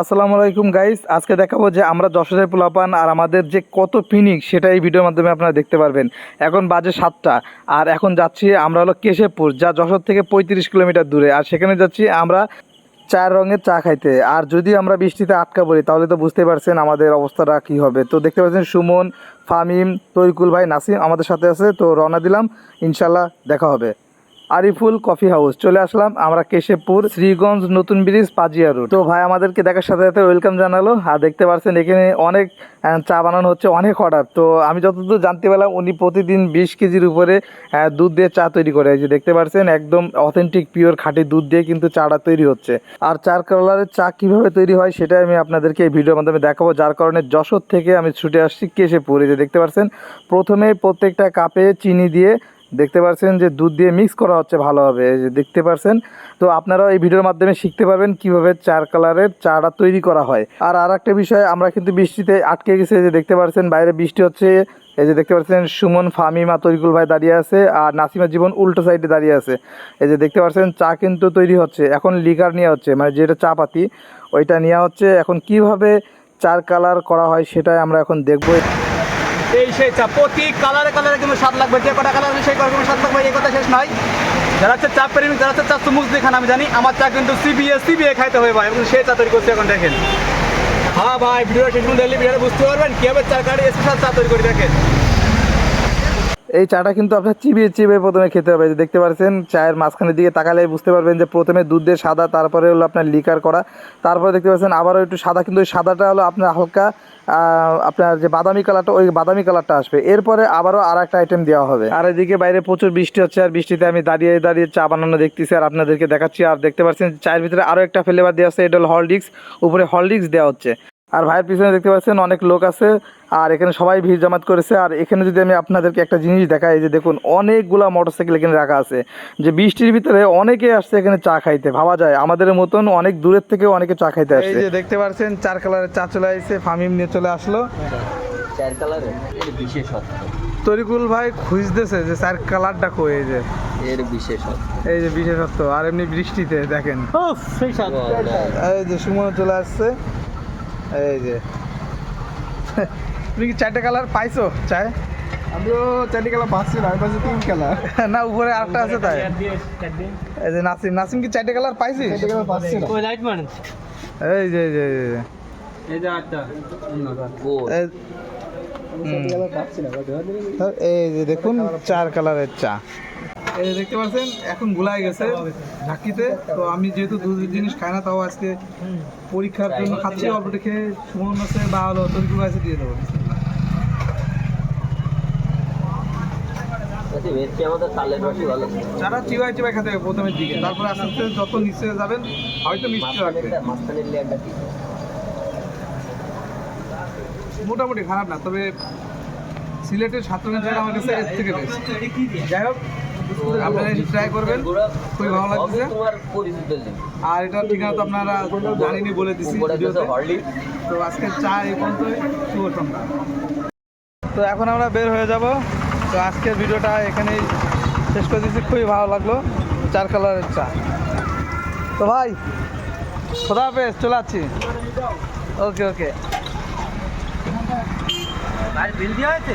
আসসালামু আলাইকুম গাইস আজকে দেখাবো যে আমরা যশোরের পোলাপান আর আমাদের যে কত ফিনিক সেটা এই ভিডিওর মাধ্যমে আপনারা দেখতে পারবেন। এখন বাজে সাতটা, আর এখন যাচ্ছি আমরা হলো কেশবপুর, যা যশোর থেকে পঁয়ত্রিশ কিলোমিটার দূরে। আর সেখানে যাচ্ছি আমরা চার রঙের চা খাইতে। আর যদি আমরা বৃষ্টিতে আটকা পড়ি, তাহলে তো বুঝতে পারছেন আমাদের অবস্থাটা কী হবে। তো দেখতে পাচ্ছেন সুমন, ফামিম, তরিকুল ভাই, নাসিম আমাদের সাথে আছে, তো রওনা দিলাম। ইনশাল্লাহ দেখা হবে। Ariful coffee house. চলে আসলাম আমরা কেশবপুর, শ্রীগঞ্জ, নতুন ব্রিজ, পাজিয়া রোড তো ভাই, আমাদেরকে দেখার সাথে সাথে ওয়েলকাম জানালো। আর দেখতে পাচ্ছেন এখানে অনেক চা বানানো হচ্ছে, অনেক অর্ডার তো আমি যতদূর জানতে পারলাম, উনি প্রতিদিন বিশ কেজির উপরে দুধ দিয়ে চা তৈরি করে। যে দেখতে পাচ্ছেন একদম অথেন্টিক পিওর খাঁটি দুধ দিয়ে কিন্তু চাটা তৈরি হচ্ছে। আর চার কালারের চা কীভাবে তৈরি হয়, সেটাই আমি আপনাদেরকে এই ভিডিওর মাধ্যমে দেখাবো। যার কারণে যশোর থেকে আমি ছুটে আসছি কেশবপুর। যে দেখতে পাচ্ছেন প্রথমে প্রত্যেকটা কাপে চিনি দিয়ে দেখতে পাচ্ছেন যে দুধ দিয়ে মিক্স করা হচ্ছে ভালোভাবে এই যে দেখতে পাচ্ছেন তো আপনারাও এই ভিডিওর মাধ্যমে শিখতে পারবেন কীভাবে চার কালারের চাটা তৈরি করা হয়। আর আর একটা বিষয়, আমরা কিন্তু বৃষ্টিতে আটকে গেছে যে দেখতে পাচ্ছেন বাইরে বৃষ্টি হচ্ছে, এই যে দেখতে পাচ্ছেন সুমন ফামিমা তরিকুল ভাই দাঁড়িয়ে আছে, আর নাসিমা জীবন উল্টো সাইডে দাঁড়িয়ে আছে। এই যে দেখতে পাচ্ছেন চা কিন্তু তৈরি হচ্ছে, এখন লিকার নেওয়া হচ্ছে মানে যেটা চা পাতি ওইটা নেওয়া হচ্ছে। এখন কীভাবে চার কালার করা হয় সেটাই আমরা এখন দেখব। এই সেই চা, প্রতি কালারে কালারে কিন্তু স্বাদ লাগবে। যে কটা কালার সেই কটা স্বাদ লাগবে, এই কথা শেষ নয় যারা হচ্ছে চা প্রেমিক যারা হচ্ছে চা সুমুখ দিয়ে খান, আমি জানি, আমার চা কিন্তু সিবিএ সিবিএ খাইতে হবে ভাই সেই চা তৈরি করছে এখন, দেখেন। হ্যাঁ ভাই ভিডিও শেষ দেখলে ভিডিওটা বুঝতে পারবেন, কীভাবে চা কাটি স্পেশাল চা তৈরি করে, দেখেন। এই চাটা কিন্তু আপনার চিবিয়ে চিবিয়ে প্রথমে খেতে হবে। দেখতে পাচ্ছেন চায়ের মাঝখানের দিকে তাকালে বুঝতে পারবেন যে প্রথমে দুধ দিয়ে সাদা, তারপরে হলো আপনার লিকার করা। তারপরে দেখতে পাচ্ছেন আবারও একটু সাদা, কিন্তু ওই সাদাটা হলো আপনার হালকা আপনার যে বাদামি কালারটা ওই বাদামি কালারটা আসবে। এরপরে আবারও আর একটা আইটেম দেওয়া হবে। আর এদিকে বাইরে প্রচুর বৃষ্টি হচ্ছে, আর বৃষ্টিতে আমি দাঁড়িয়ে দাঁড়িয়ে চা বানানো দেখতেছি, আর আপনাদেরকে দেখাচ্ছি। আর দেখতে পাচ্ছেন, চায়ের ভিতরে আরও একটা ফ্লেভার দেওয়া হচ্ছে এটা হলো হলডিক্স উপরে হলডিক্স দেওয়া হচ্ছে। আর ভাইয়ের পিছনে দেখতে পাচ্ছেন অনেক লোক আছে আর এখানে সবাই ভিড় জমাত করেছে। আর এখানে যদি আমি আপনাদেরকে একটা জিনিস দেখাই যে দেখুন অনেকগুলা মোটরসাইকেল এখানে রাখা আছে। যে বৃষ্টির ভিতরে অনেকে আসছে এখানে চা খাইতে ভাবা যায়। আমাদের মতন অনেক দূরের থেকে অনেকে চা খাইতে আসছে। এই যে দেখতে পাচ্ছেন চার কালারের চা চলে আসছে ফামিম নিয়ে চলে আসলো। চার কালারে এর বিশেষত্ব? তরিকুল ভাই খুঁজতেছে যে চার কালারটা কই এই যে। এর বিশেষত্ব? এই যে বিশেষত্ব আর এমনি বৃষ্টিতে দেখেন। সেই স্বাদ এই যে সুমন চলে আসছে। এই যে। তুমি কি চারটে কালার পাইছো চায়? আমিও চারটি কালার পাচ্ছি না আমি পাচ্ছি তিন কালার। না উপরে আরেকটা আছে তাই। এই যে নাসিম নাসিম কি চারটে কালার পাইছিস? চারটি কালার পাচ্ছি না। লাইট মান এই যে এই যে এই যে। এই যে আটটা। এই- দেখুন চার কালারের চা। দেখতে পাচ্ছেন এখন গুলাই গেছে ঢাকিতে। তো আমি যেহেতু দু জিনিস খাই না তাও আজকে পরীক্ষার জন্য খাচ্ছি অল্পটা খেয়ে সুমন আছে বা হলো তরিকুল আছে দিয়ে দেবো। ভালো। যারা চিবাই চিবাই খেতে হবে প্রথমের দিকে তারপর আস্তে আস্তে যত নিচে যাবেন হয়তো মিষ্টি লাগবে। মোটামুটি খারাপ না তবে সিলেটের জায়গা আমার কাছে এর থেকে বেশি। যাই হোক আপনারা এসে ট্রাই করবেন। খুবই ভালো লাগছে আর এটার ঠিকানা তো আপনারা জানিনি বলে হরলি তো আজকে চা এই পর্যন্তই। শুভ সন্ধ্যা। তো এখন আমরা বের হয়ে যাব। তো আজকের ভিডিওটা এখানেই শেষ করে দিচ্ছি খুবই ভালো লাগল। চার কালারের চা। তো ভাই খোদা হাফেজ চলে আসছি। ওকে ওকে। বিল দেওয়া হয়েছে?